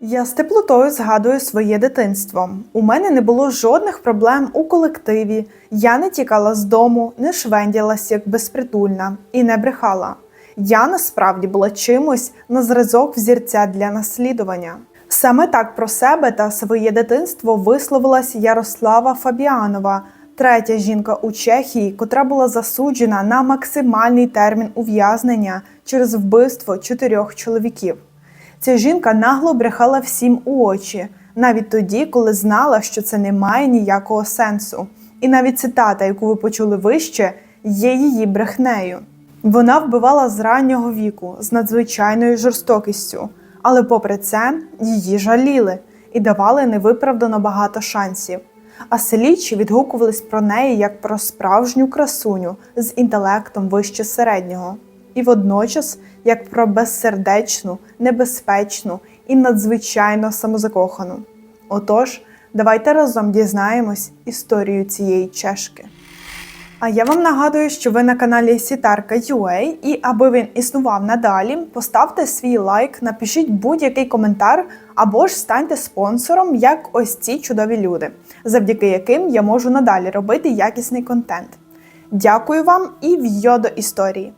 Я з теплотою згадую своє дитинство. У мене не було жодних проблем у колективі. Я не тікала з дому, не швенділась як безпритульна і не брехала. Я насправді була чимось на зразок взірця для наслідування. Саме так про себе та своє дитинство висловилась Ярослава Фабіанова, третя жінка у Чехії, котра була засуджена на максимальний термін ув'язнення через вбивство чотирьох чоловіків. Ця жінка нагло брехала всім у очі, навіть тоді, коли знала, що це не має ніякого сенсу. І навіть цитата, яку ви почули вище, є її брехнею. Вона вбивала з раннього віку з надзвичайною жорстокістю, але попри це її жаліли і давали невиправдано багато шансів. А слідчі відгукувались про неї як про справжню красуню з інтелектом вище середнього, і водночас як про безсердечну, небезпечну і надзвичайно самозакохану. Отож, давайте разом дізнаємось історію цієї чешки. А я вам нагадую, що ви на каналі Сітарка UA, і аби він існував надалі, поставте свій лайк, напишіть будь-який коментар або ж станьте спонсором, як ось ці чудові люди, завдяки яким я можу надалі робити якісний контент. Дякую вам і в'йо до історії.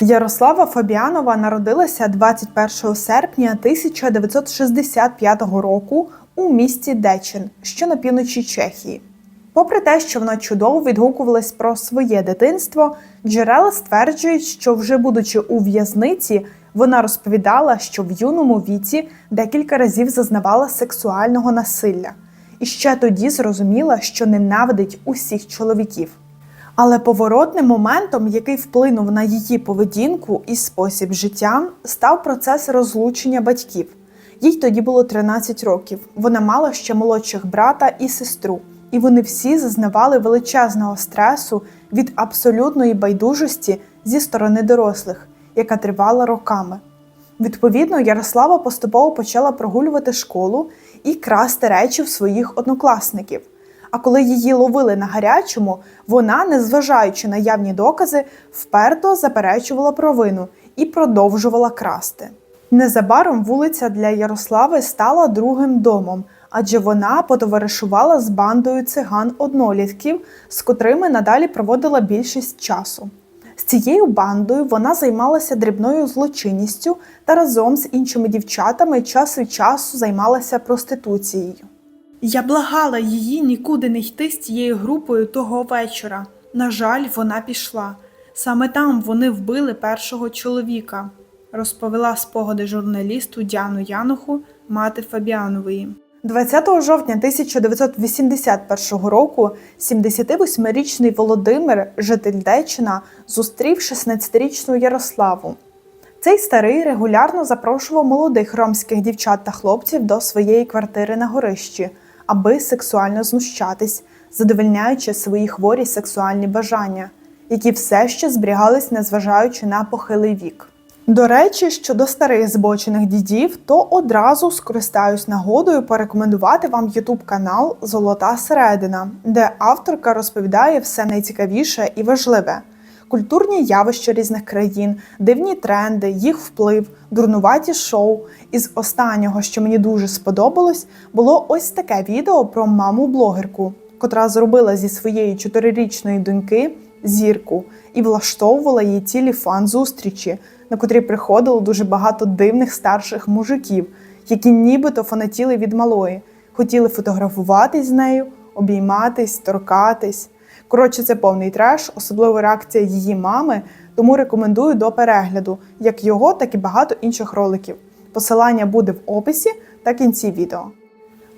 Ярослава Фабіанова народилася 21 серпня 1965 року у місті Дечин, що на півночі Чехії. Попри те, що вона чудово відгукувалась про своє дитинство, джерела стверджують, що вже будучи у в'язниці, вона розповідала, що в юному віці декілька разів зазнавала сексуального насилля, і ще тоді зрозуміла, що ненавидить усіх чоловіків. Але поворотним моментом, який вплинув на її поведінку і спосіб життя, став процес розлучення батьків. Їй тоді було 13 років. Вона мала ще молодших брата і сестру, і вони всі зазнавали величезного стресу від абсолютної байдужості зі сторони дорослих, яка тривала роками. Відповідно, Ярослава поступово почала прогулювати школу і красти речі в своїх однокласників. А коли її ловили на гарячому, вона, незважаючи на явні докази, вперто заперечувала провину і продовжувала красти. Незабаром вулиця для Ярослави стала другим домом, адже вона потоваришувала з бандою циган-однолітків, з котрими надалі проводила більшість часу. З цією бандою вона займалася дрібною злочинністю та разом з іншими дівчатами час від часу займалася проституцією. Я благала її нікуди не йти з цією групою того вечора. На жаль, вона пішла. Саме там вони вбили першого чоловіка, розповіла спогади журналісту Діану Януху, мати Фабіанової. 20 жовтня 1981 року 78-річний Володимир, житель Дечина, зустрів 16-річну Ярославу. Цей старий регулярно запрошував молодих ромських дівчат та хлопців до своєї квартири на горищі, аби сексуально знущатись, задовольняючи свої хворі сексуальні бажання, які все ще зберігались, незважаючи на похилий вік. До речі, щодо старих збочених дідів, то одразу скористаюсь нагодою порекомендувати вам YouTube канал Золота середина, де авторка розповідає все найцікавіше і важливе. Культурні явища різних країн, дивні тренди, їх вплив, дурнуваті шоу. Із останнього, що мені дуже сподобалось, було ось таке відео про маму-блогерку, котра зробила зі своєї чотирирічної доньки зірку і влаштовувала їй цілі фан-зустрічі, на котрі приходило дуже багато дивних старших мужиків, які нібито фанатіли від малої, хотіли фотографуватись з нею, обійматись, торкатись. Коротше, це повний треш, особливо реакція її мами, тому рекомендую до перегляду як його, так і багато інших роликів. Посилання буде в описі та кінці відео.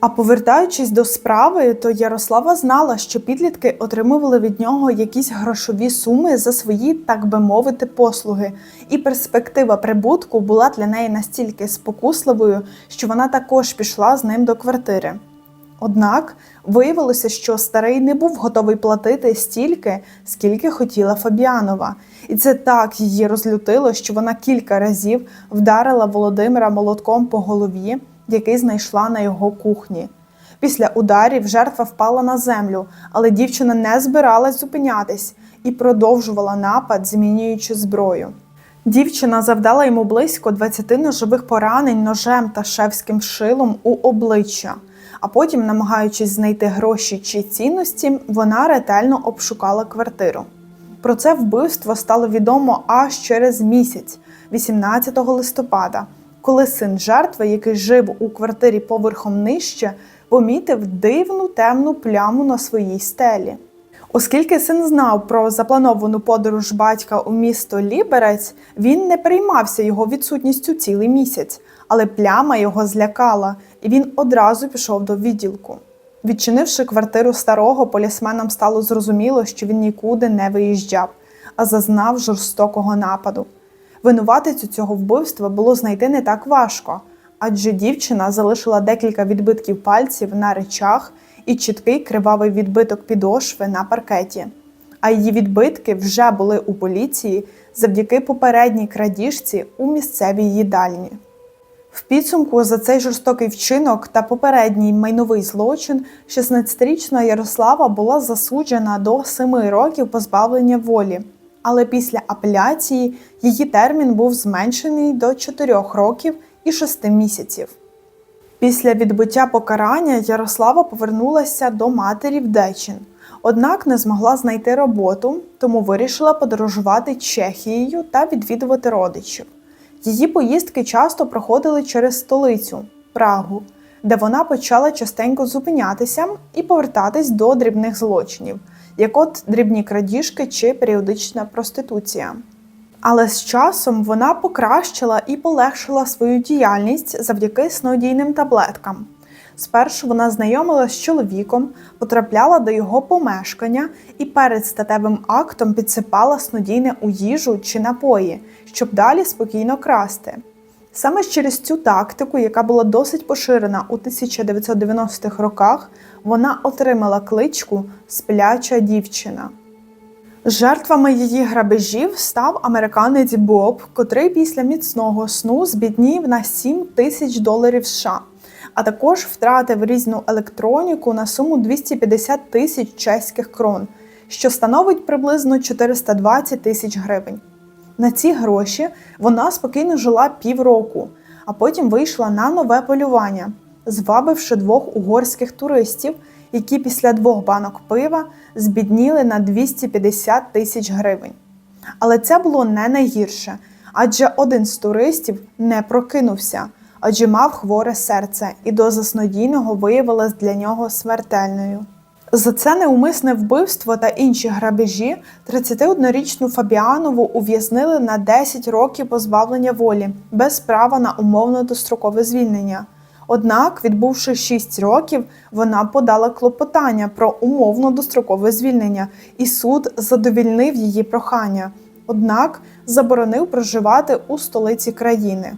А повертаючись до справи, то Ярослава знала, що підлітки отримували від нього якісь грошові суми за свої, так би мовити, послуги, і перспектива прибутку була для неї настільки спокусливою, що вона також пішла з ним до квартири. Однак виявилося, що старий не був готовий платити стільки, скільки хотіла Фабіанова, і це так її розлютило, що вона кілька разів вдарила Володимира молотком по голові, який знайшла на його кухні. Після ударів жертва впала на землю, але дівчина не збиралась зупинятись і продовжувала напад, змінюючи зброю. Дівчина завдала йому близько 20 ножових поранень ножем та шевським шилом у обличчя. А потім, намагаючись знайти гроші чи цінності, вона ретельно обшукала квартиру. Про це вбивство стало відомо аж через місяць, 18 листопада, коли син жертви, який жив у квартирі поверхом нижче, помітив дивну темну пляму на своїй стелі. Оскільки син знав про заплановану подорож батька у місто Ліберець, він не переймався його відсутністю цілий місяць, але пляма його злякала, і він одразу пішов до відділку. Відчинивши квартиру старого, полісменам стало зрозуміло, що він нікуди не виїжджав, а зазнав жорстокого нападу. Винуватицю цього вбивства було знайти не так важко, адже дівчина залишила декілька відбитків пальців на речах і чіткий кривавий відбиток підошви на паркеті. А її відбитки вже були у поліції завдяки попередній крадіжці у місцевій їдальні. В підсумку за цей жорстокий вчинок та попередній майновий злочин 16-річна Ярослава була засуджена до 7 років позбавлення волі, але після апеляції її термін був зменшений до 4 років і 6 місяців. Після відбуття покарання Ярослава повернулася до матері в Дечин, однак не змогла знайти роботу, тому вирішила подорожувати Чехією та відвідувати родичів. Її поїздки часто проходили через столицю Прагу, де вона почала частенько зупинятися і повертатись до дрібних злочинів, як от дрібні крадіжки чи періодична проституція. Але з часом вона покращила і полегшила свою діяльність завдяки снодійним таблеткам. Спершу вона знайомилася з чоловіком, потрапляла до його помешкання і перед статевим актом підсипала снодійне у їжу чи напої, щоб далі спокійно красти. Саме через цю тактику, яка була досить поширена у 1990-х роках, вона отримала кличку Спляча дівчина. Жертвами її грабежів став американець Боб, котрий після міцного сну збіднів на 7 тисяч доларів США, а також втратив різну електроніку на суму 250 тисяч чеських крон, що становить приблизно 420 тисяч гривень. На ці гроші вона спокійно жила півроку, а потім вийшла на нове полювання, звабивши двох угорських туристів, які після двох банок пива збідніли на 250 тисяч гривень. Але це було не найгірше, адже один з туристів не прокинувся, адже мав хворе серце, і доза снодійного виявилась для нього смертельною. За це неумисне вбивство та інші грабежі 31-річну Фабіанову ув'язнили на 10 років позбавлення волі без права на умовно дострокове звільнення. Однак, відбувши 6 років, вона подала клопотання про умовно дострокове звільнення, і суд задовільнив її прохання, однак заборонив проживати у столиці країни.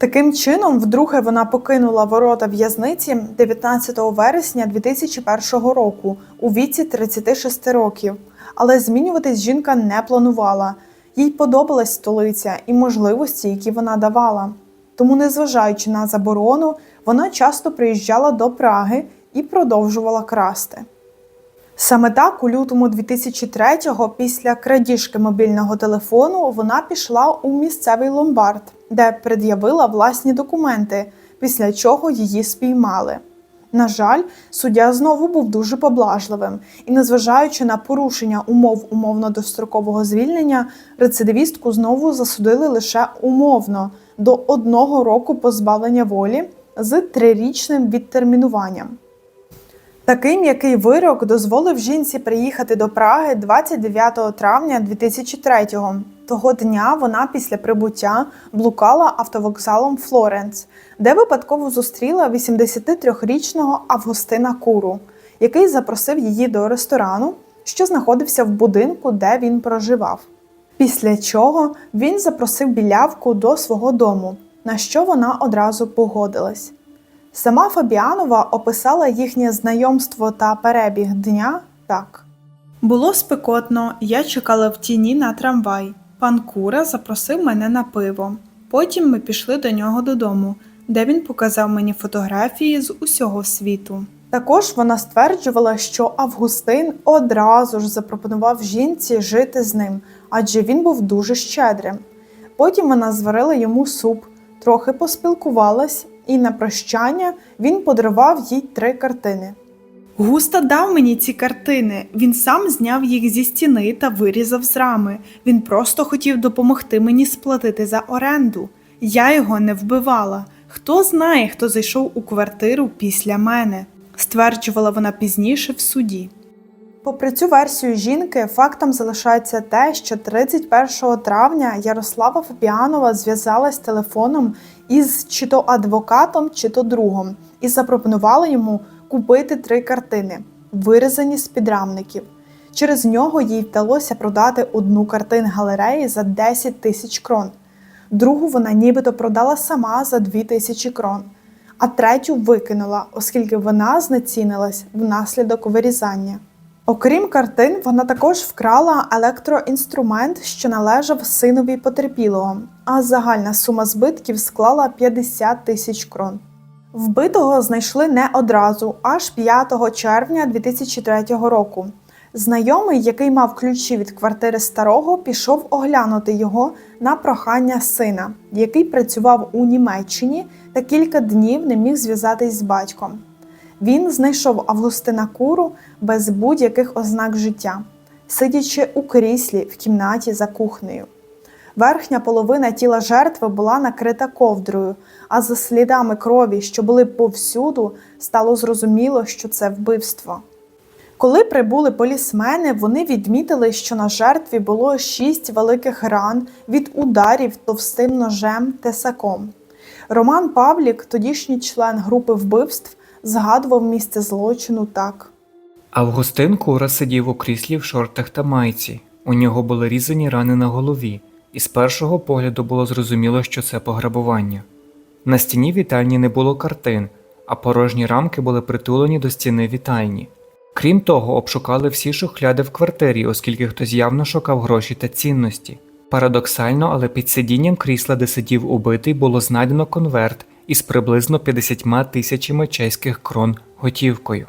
Таким чином, вдруге вона покинула ворота в'язниці 19 вересня 2001 року у віці 36 років. Але змінюватись жінка не планувала. Їй подобалась столиця і можливості, які вона давала. Тому, незважаючи на заборону, вона часто приїжджала до Праги і продовжувала красти. Саме так, у лютому 2003-го, після крадіжки мобільного телефону, вона пішла у місцевий ломбард, де пред'явила власні документи, після чого її спіймали. На жаль, суддя знову був дуже поблажливим, і, незважаючи на порушення умов умовно-дострокового звільнення, рецидивістку знову засудили лише умовно до одного року позбавлення волі з трирічним відтермінуванням. Такий м'який вирок дозволив жінці приїхати до Праги 29 травня 2003-го. Того дня вона після прибуття блукала автовокзалом Флоренц, де випадково зустріла 83-річного Августина Куру, який запросив її до ресторану, що знаходився в будинку, де він проживав. Після чого він запросив білявку до свого дому, на що вона одразу погодилась. Сама Фабіанова описала їхнє знайомство та перебіг дня так: було спекотно, я чекала в тіні на трамвай. Пан Кура запросив мене на пиво. Потім ми пішли до нього додому, де він показав мені фотографії з усього світу. Також вона стверджувала, що Августин одразу ж запропонував жінці жити з ним, адже він був дуже щедрим. Потім вона зварила йому суп, трохи поспілкувалась, і на прощання він подарував їй три картини. Густа дав мені ці картини. Він сам зняв їх зі стіни та вирізав з рами. Він просто хотів допомогти мені сплатити за оренду. Я його не вбивала. Хто знає, хто зайшов у квартиру після мене, стверджувала вона пізніше в суді. Попри цю версію жінки, фактом залишається те, що 31 травня Ярослава Фабіанова зв'язалась телефоном із чи то адвокатом, чи то другом, і запропонувала йому купити три картини, вирізані з підрамників. Через нього їй вдалося продати одну картину галереї за 10 тисяч крон. Другу вона нібито продала сама за 2 тисячі крон, а третю викинула, оскільки вона знецінилась внаслідок вирізання. Окрім картин, вона також вкрала електроінструмент, що належав синові потерпілого, а загальна сума збитків склала 50 тисяч крон. Вбитого знайшли не одразу, аж 5 червня 2003 року. Знайомий, який мав ключі від квартири старого, пішов оглянути його на прохання сина, який працював у Німеччині та кілька днів не міг зв'язатись з батьком. Він знайшов Августина Куру без будь-яких ознак життя, сидячи у кріслі в кімнаті за кухнею. Верхня половина тіла жертви була накрита ковдрою, а за слідами крові, що були повсюду, стало зрозуміло, що це вбивство. Коли прибули полісмени, вони відмітили, що на жертві було шість великих ран від ударів товстим ножем тесаком. Роман Павлік, тодішній член групи вбивств, згадував місце злочину так. Августин Кура сидів у кріслі в шортах та майці. У нього були різані рани на голові, і з першого погляду було зрозуміло, що це пограбування. На стіні вітальні не було картин, а порожні рамки були притулені до стіни вітальні. Крім того, обшукали всі шухляди в квартирі, оскільки хтось явно шукав гроші та цінності. Парадоксально, але під сидінням крісла, де сидів убитий, було знайдено конверт із приблизно 50 тисячами чеських крон готівкою.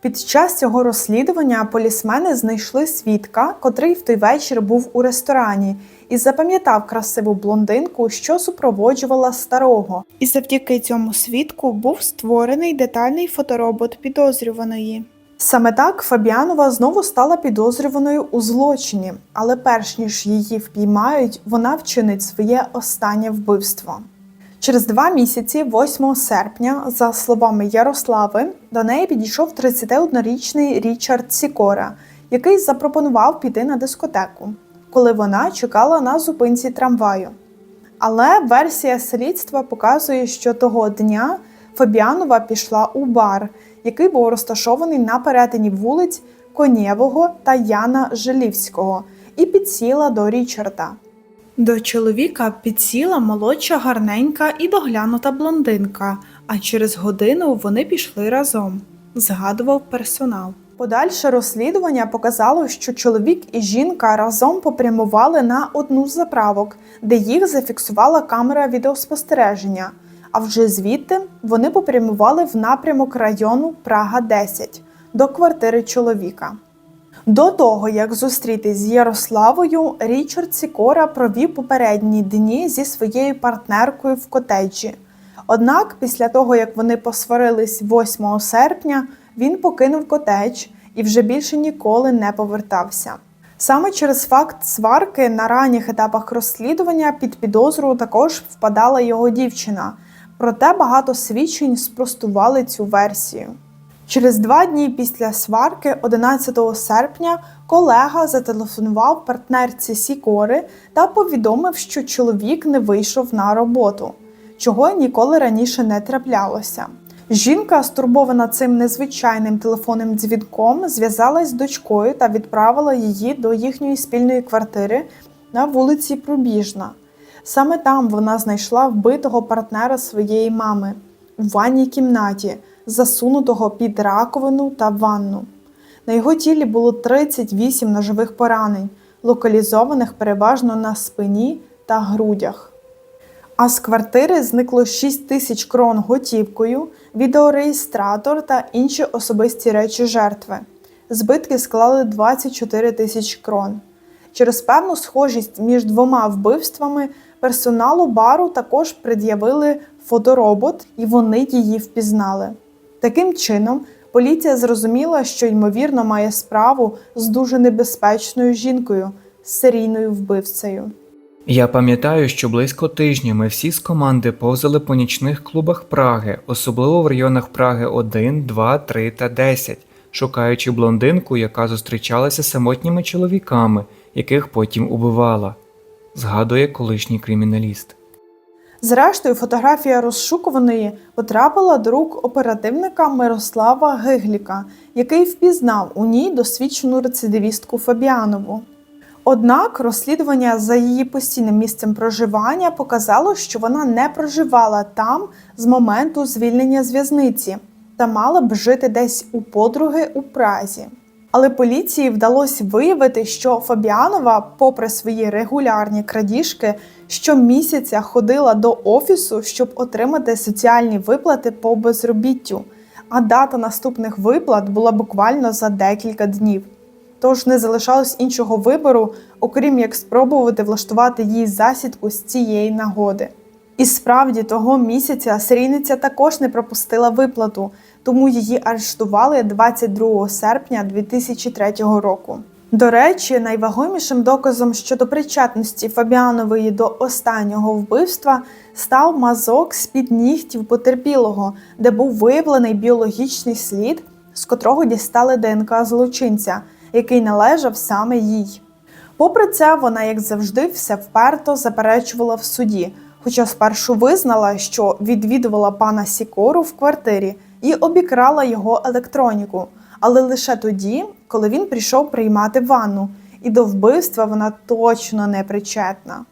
Під час цього розслідування полісмени знайшли свідка, котрий в той вечір був у ресторані, і запам'ятав красиву блондинку, що супроводжувала старого. І завдяки цьому свідку був створений детальний фоторобот підозрюваної. Саме так Фабіанова знову стала підозрюваною у злочині, але перш ніж її впіймають, вона вчинить своє останнє вбивство. Через два місяці, 8 серпня, за словами Ярослави, до неї підійшов 31-річний Річард Сікора, який запропонував піти на дискотеку, коли вона чекала на зупинці трамваю. Але версія слідства показує, що того дня Фабіанова пішла у бар, який був розташований на перетині вулиць Конєвого та Яна Желівського, і підсіла до Річарда. До чоловіка підсіла молодша гарненька і доглянута блондинка, а через годину вони пішли разом, згадував персонал. Подальше розслідування показало, що чоловік і жінка разом попрямували на одну з заправок, де їх зафіксувала камера відеоспостереження. А вже звідти вони попрямували в напрямок району Прага 10 до квартири чоловіка. До того, як зустрітись з Ярославою, Річард Сікора провів попередні дні зі своєю партнеркою в котеджі. Однак, після того, як вони посварились 8 серпня, він покинув котедж і вже більше ніколи не повертався. Саме через факт сварки на ранніх етапах розслідування під підозру також впадала його дівчина. Проте багато свідчень спростували цю версію. Через два дні після сварки, 11 серпня, колега зателефонував партнерці Сікори та повідомив, що чоловік не вийшов на роботу, чого ніколи раніше не траплялося. Жінка, стурбована цим незвичайним телефонним дзвінком, зв'язалась з дочкою та відправила її до їхньої спільної квартири на вулиці Пробіжна. Саме там вона знайшла вбитого партнера своєї мами у ванній кімнаті, засунутого під раковину та ванну. На його тілі було 38 ножових поранень, локалізованих переважно на спині та грудях. А з квартири зникло 6 тисяч крон готівкою, відеореєстратор та інші особисті речі жертви. Збитки склали 24 тисячі крон. Через певну схожість між двома вбивствами персоналу бару також пред'явили фоторобот, і вони її впізнали. Таким чином, поліція зрозуміла, що ймовірно має справу з дуже небезпечною жінкою, серійною вбивцею. Я пам'ятаю, що близько тижня ми всі з команди повзали по нічних клубах Праги, особливо в районах Праги 1, 2, 3 та 10, шукаючи блондинку, яка зустрічалася з самотніми чоловіками, яких потім убивала, згадує колишній криміналіст. Зрештою, фотографія розшукуваної потрапила до рук оперативника Мирослава Гигліка, який впізнав у ній досвідчену рецидивістку Фабіанову. Однак розслідування за її постійним місцем проживання показало, що вона не проживала там з моменту звільнення з в'язниці та мала б жити десь у подруги у Празі. Але поліції вдалося виявити, що Фабіанова, попри свої регулярні крадіжки, щомісяця ходила до офісу, щоб отримати соціальні виплати по безробіттю, а дата наступних виплат була буквально за декілька днів. Тож не залишалось іншого вибору, окрім як спробувати влаштувати їй засідку з цієї нагоди. І справді того місяця серійниця також не пропустила виплату, тому її арештували 22 серпня 2003 року. До речі, найвагомішим доказом щодо причетності Фабіанової до останнього вбивства став мазок з-під нігтів потерпілого, де був виявлений біологічний слід, з котрого дістали ДНК злочинця, який належав саме їй. Попри це, вона, як завжди, все вперто заперечувала в суді, хоча спершу визнала, що відвідувала пана Сікору в квартирі і обікрала його електроніку, але лише тоді, коли він прийшов приймати ванну, і до вбивства вона точно не причетна.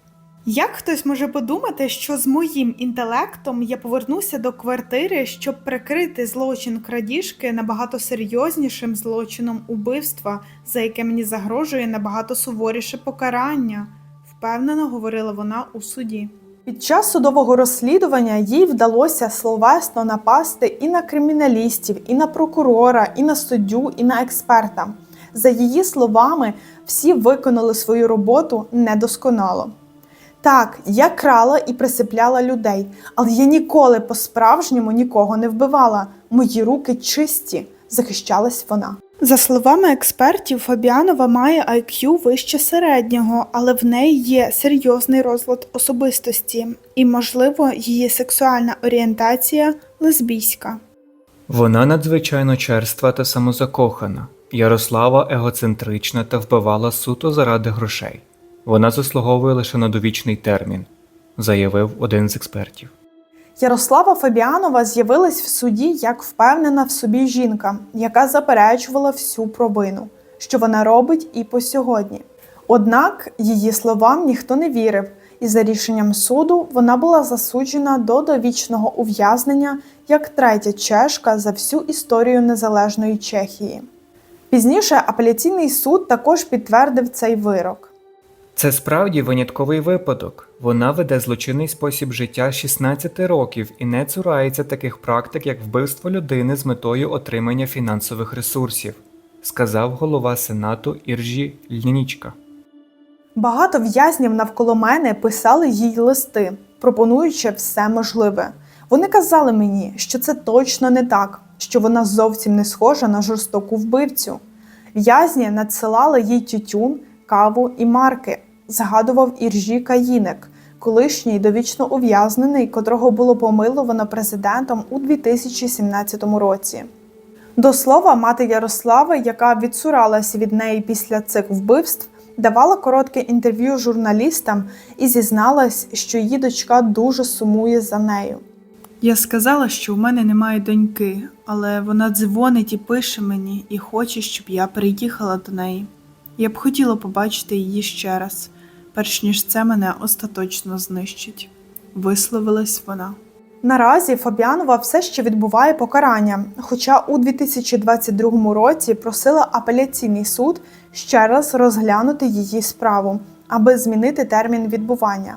Як хтось може подумати, що з моїм інтелектом я повернуся до квартири, щоб прикрити злочин крадіжки набагато серйознішим злочином убивства, за яке мені загрожує набагато суворіше покарання, впевнено говорила вона у суді. Під час судового розслідування їй вдалося словесно напасти і на криміналістів, і на прокурора, і на суддю, і на експерта. За її словами, всі виконали свою роботу недосконало. Так, я крала і присипляла людей, але я ніколи по-справжньому нікого не вбивала. Мої руки чисті, захищалась вона. За словами експертів, Фабіанова має IQ вище середнього, але в неї є серйозний розлад особистості і, можливо, її сексуальна орієнтація лесбійська. Вона надзвичайно черства та самозакохана. Ярослава егоцентрична та вбивала суто заради грошей. Вона заслуговує лише на довічний термін, заявив один з експертів. Ярослава Фабіанова з'явилась в суді як впевнена в собі жінка, яка заперечувала всю провину, що вона робить і по сьогодні. Однак її словам ніхто не вірив, і за рішенням суду вона була засуджена до довічного ув'язнення як третя чешка за всю історію незалежної Чехії. Пізніше апеляційний суд також підтвердив цей вирок. Це справді винятковий випадок. Вона веде злочинний спосіб життя 16 років і не цурається таких практик, як вбивство людини з метою отримання фінансових ресурсів, сказав голова сенату Іржі Лінічка. Багато в'язнів навколо мене писали їй листи, пропонуючи все можливе. Вони казали мені, що це точно не так, що вона зовсім не схожа на жорстоку вбивцю. В'язні надсилали їй тютюн, каву і марки, згадував Іржі Каїнек, колишній довічно ув'язнений, котрого було помиловано президентом у 2017 році. До слова, мати Ярослави, яка відсуралася від неї після цих вбивств, давала коротке інтерв'ю журналістам і зізналась, що її дочка дуже сумує за нею. Я сказала, що у мене немає доньки, але вона дзвонить і пише мені і хоче, щоб я приїхала до неї. Я б хотіла побачити її ще раз, перш ніж це мене остаточно знищить. Висловилась вона. Наразі Фабіанова все ще відбуває покарання, хоча у 2022 році просила апеляційний суд ще раз розглянути її справу, аби змінити термін відбування.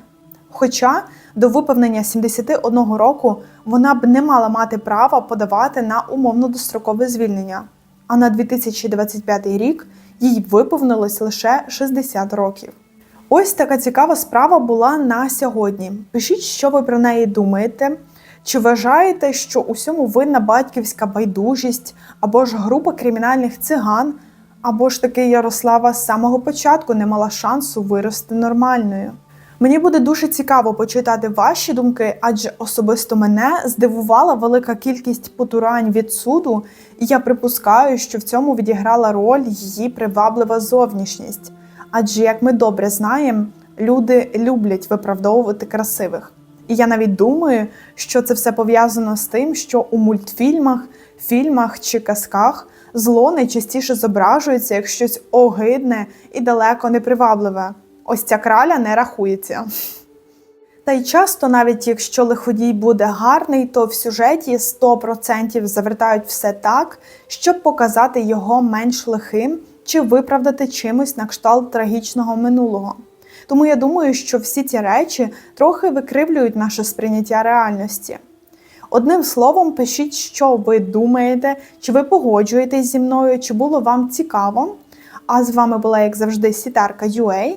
Хоча до виповнення 71 року вона б не мала мати права подавати на умовно дострокове звільнення. А на 2025 рік їй виповнилось лише 60 років. Ось така цікава справа була на сьогодні. Пишіть, що ви про неї думаєте. Чи вважаєте, що усьому винна батьківська байдужість або ж група кримінальних циган, або ж таки Ярослава з самого початку не мала шансу вирости нормальною? Мені буде дуже цікаво почитати ваші думки, адже особисто мене здивувала велика кількість потурань від суду, і я припускаю, що в цьому відіграла роль її приваблива зовнішність. Адже, як ми добре знаємо, люди люблять виправдовувати красивих. І я навіть думаю, що це все пов'язано з тим, що у мультфільмах, фільмах чи казках зло найчастіше зображується як щось огидне і далеко непривабливе. Ось ця краля не рахується. Та й часто, навіть якщо лиходій буде гарний, то в сюжеті 100% завертають все так, щоб показати його менш лихим чи виправдати чимось на кшталт трагічного минулого. Тому я думаю, що всі ці речі трохи викривлюють наше сприйняття реальності. Одним словом, пишіть, що ви думаєте, чи ви погоджуєтесь зі мною, чи було вам цікаво. А з вами була, як завжди, Сітарка UA,